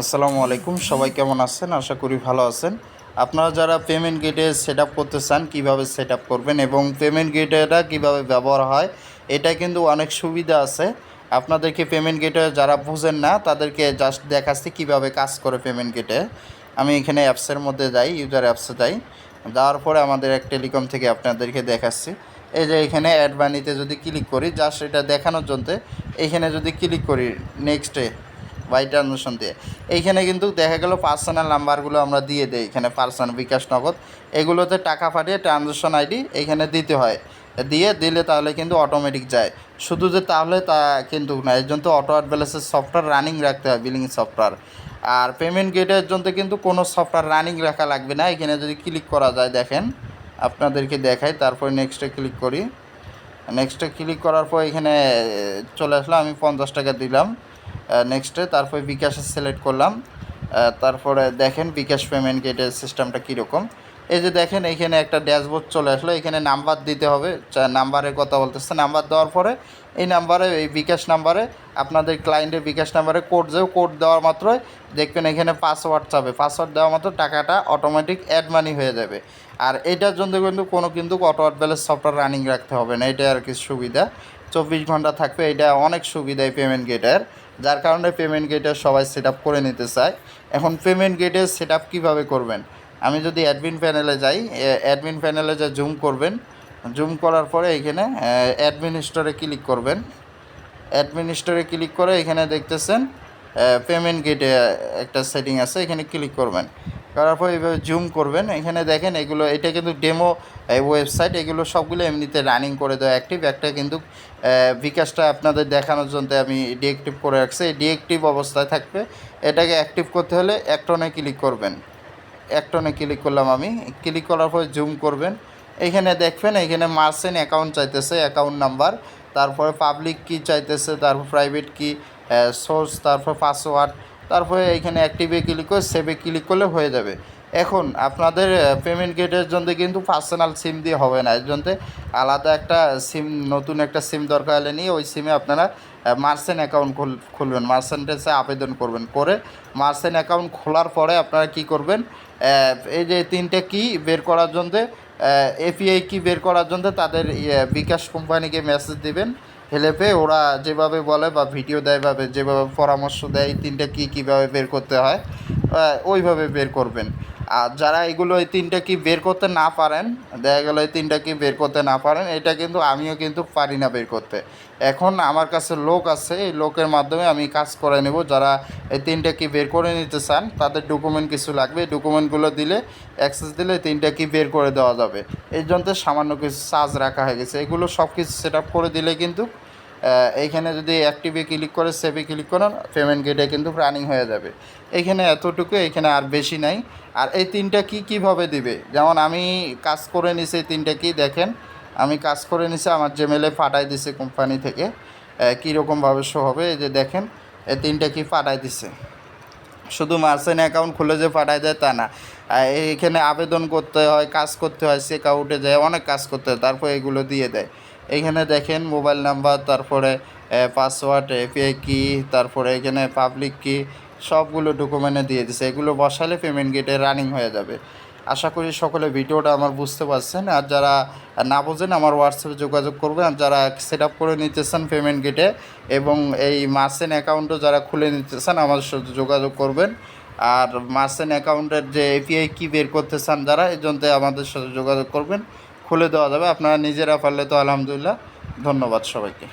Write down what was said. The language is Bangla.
আসসালামু আলাইকুম, সবাই কেমন আছেন? আশা করি ভালো আছেন। আপনারা যারা পেমেন্ট গেটে সেট করতে চান, কীভাবে সেট করবেন এবং পেমেন্ট গেটেটা কীভাবে ব্যবহার হয়, এটা কিন্তু অনেক সুবিধা আছে। আপনাদেরকে পেমেন্ট গেটে যারা বুঝেন না, তাদেরকে জাস্ট দেখাচ্ছি কীভাবে কাজ করে পেমেন্ট গেটে আমি এখানে অ্যাপসের মধ্যে যাই ইউজার অ্যাপসে যাই। যাওয়ার পরে আমাদের এক টেলিকম থেকে আপনাদেরকে দেখাচ্ছি। এই যে এখানে অ্যাড বানিতে যদি ক্লিক করি জাস্ট এটা দেখানোর জন্য, এখানে যদি ক্লিক করি নেক্সটে বাই ট্রানজাকশন দিয়ে। এইখানে কিন্তু দেখা গেল পার্সোনাল নাম্বারগুলো আমরা দিয়ে দিই, এখানে পার্সোনাল বিকাশ, নগদ। এগুলোতে টাকা পাঠিয়ে ট্রানজাকশন আইডি এখানে দিতে হয়। দিয়ে দিলে তাহলে কিন্তু অটোমেটিক যায়। শুধু যে তাহলে তা কিন্তু না, এর জন্য তো অটো অ্যাডভেলেসের সফটওয়্যার রানিং রাখতে হয় বিলিং সফটওয়্যার আর পেমেন্ট গেটের জন্য কিন্তু কোনো সফটওয়্যার রানিং রাখা লাগবে না। এখানে যদি ক্লিক করা যায়, দেখেন, আপনাদেরকে দেখাই, তারপর নেক্সটে ক্লিক করি। নেক্সটে ক্লিক করার পর এখানে চলে আসলো, আমি পঞ্চাশ টাকা দিলাম। নেক্সটে তারপরে বিকাশে সিলেক্ট করলাম। তারপরে দেখেন বিকাশ পেমেন্ট গেটের সিস্টেমটা কীরকম। এই যে দেখেন, এখানে একটা ড্যাশবোর্ড চলে আসলো। এখানে নাম্বার দিতে হবে। নাম্বারের কথা বলতেছে। নাম্বার দেওয়ার পরে এই নাম্বারে এই বিকাশ নাম্বারে আপনাদের ক্লায়েন্টের বিকাশ নাম্বারে কোড যাবে কোড দেওয়ার মাত্রই দেখবেন এখানে পাসওয়ার্ড চাবে। পাসওয়ার্ড দেওয়া মাত্র টাকাটা অটোমেটিক অ্যাড মানি হয়ে যাবে। আর এটার জন্য কিন্তু কোনো কিন্তু অটো ব্যালেন্স সফটওয়্যার রানিং রাখতে হবে না। এটা আর কি সুবিধা। চব্বিশ ঘণ্টা থাকবে। এটা অনেক সুবিধা এই পেমেন্ট গেটের যার কারণে পেমেন্ট গেটে সবাই সেট করে নিতে চায়। এখন পেমেন্ট গেটের সেট আপ কীভাবে করবেন? আমি যদি অ্যাডমিন প্যানেলে যাই অ্যাডমিন প্যানেলে যা জুম করবেন জুম করার পরে এখানে অ্যাডমিন স্টোরে ক্লিক করবেন। অ্যাডমিন স্টোরে ক্লিক করে এখানে দেখতেছেন পেমেন্ট গেটে একটা সেটিং আছে, এখানে ক্লিক করবেন। করার পর এইভাবে জুম করবেন। এখানে দেখেন এগুলো, এটা কিন্তু ডেমো ওয়েবসাইট এগুলো সবগুলো এমনিতে রানিং করে দেওয়া অ্যাক্টিভ একটা কিন্তু বিকাশটা আপনাদের দেখানোর জন্য আমি ডিএক্টিভ করে রাখছি। ডিএক্টিভ অবস্থায় থাকবে। এটাকে অ্যাক্টিভ করতে হলে একটনে ক্লিক করবেন। একটনে ক্লিক করলাম আমি। ক্লিক করার পর জুম করবেন। এখানে দেখবেন, এখানে মার্সেন অ্যাকাউন্ট চাইতেছে অ্যাকাউন্ট নাম্বার তারপরে পাবলিক কি চাইতেছে, তারপর প্রাইভেট কি সোর্স তারপর পাসওয়ার্ড তারপরে এখানে অ্যাক্টিভে ক্লিক করে সেভে ক্লিক করলে হয়ে যাবে। এখন আপনাদের পেমেন্ট গেটের জন্য কিন্তু পার্সোনাল সিম দিয়ে হবে না। এর জন্য আলাদা একটা সিম নতুন একটা সিম দরকার হলে নিয়ে ওই সিমে আপনারা মার্সেন অ্যাকাউন্ট খুল, খুলবেন। মার্সেন্টেসে আবেদন করবেন। করে মার্সেন অ্যাকাউন্ট খোলার পরে আপনারা কি করবেন এই যে তিনটে কি বের করার জন্য এপিআই কি বের করার জন্য তাদের বিকাশ কোম্পানিকে মেসেজ দিবেন। হেল্পে ওরা যেভাবে বলে বা ভিডিও দেয় বা যেভাবে পরামর্শ দেয় তিনটা কী কীভাবে বের করতে হয় ওইভাবে বের করবেন। আর যারা এগুলো এই তিনটা কি বের করতে না পারেন, দেখা গেলো এই তিনটা কি বের করতে না পারেন, এটা কিন্তু আমিও কিন্তু পারি না বের করতে। এখন আমার কাছে লোক আছে, এই লোকের মাধ্যমে আমি কাজ করে নেব। যারা এই তিনটা কি বের করে নিতে চান, তাদের ডকুমেন্ট কিছু লাগবে। ডকুমেন্টগুলো দিলে, অ্যাক্সেস দিলে তিনটা কি বের করে দেওয়া যাবে। এই জন্য সামান্য কিছু চার্জ রাখা হয়ে গেছে। এগুলো সব কিছু সেট করে দিলে কিন্তু এইখানে যদি অ্যাক্টিভে ক্লিক করে সেভে ক্লিক করেন পেমেন্ট গেটে কিন্তু রানিং হয়ে যাবে। এইখানে এতটুকু, এখানে আর বেশি নাই। আর এই তিনটা কি কীভাবে দিবে? যেমন আমি কাজ করে নিছি এই তিনটা কি দেখেন, আমি কাজ করে নিছি, আমার জিমেলে পাঠাই দিছে কোম্পানি থেকে। কীরকমভাবে শো হবে? এই যে দেখেন, এই তিনটা কি পাঠাই দিছে? শুধু মার্সেন অ্যাকাউন্ট খুলে যে পাঠায় দেয় তা না। আর এইখানে আবেদন করতে হয়, কাজ করতে হয় চেক আউটে যায়, অনেক কাজ করতে হয়, তারপর এগুলো দিয়ে দেয়। এখানে দেখেন মোবাইল নাম্বার, তারপরে পাসওয়ার্ড এপিআই কি তারপরে এখানে পাবলিক কি সবগুলো ডকুমেন্টে দিয়ে দিছে। এগুলো বসালে পেমেন্ট গেটে রানিং হয়ে যাবে। আশা করি সকলে ভিডিওটা আমার বুঝতে পারছেন। আর যারা না বোঝেন, আমার হোয়াটসঅ্যাপে যোগাযোগ করবেন। আর যারা সেট আপ করে নিতে চান পেমেন্ট গেটে এবং এই মার্সেন অ্যাকাউন্টও যারা খুলে নিতে চান আমার সাথে যোগাযোগ করবেন। আর মার্সেন অ্যাকাউন্টের যে এপিআই কি বের করতে চান যারা এই জন্য আমাদের সাথে যোগাযোগ করবেন। খুলে দেওয়া যাবে আপনারা নিজেরা পারলে তো আলহামদুলিল্লাহ ধন্যবাদ সবাইকে।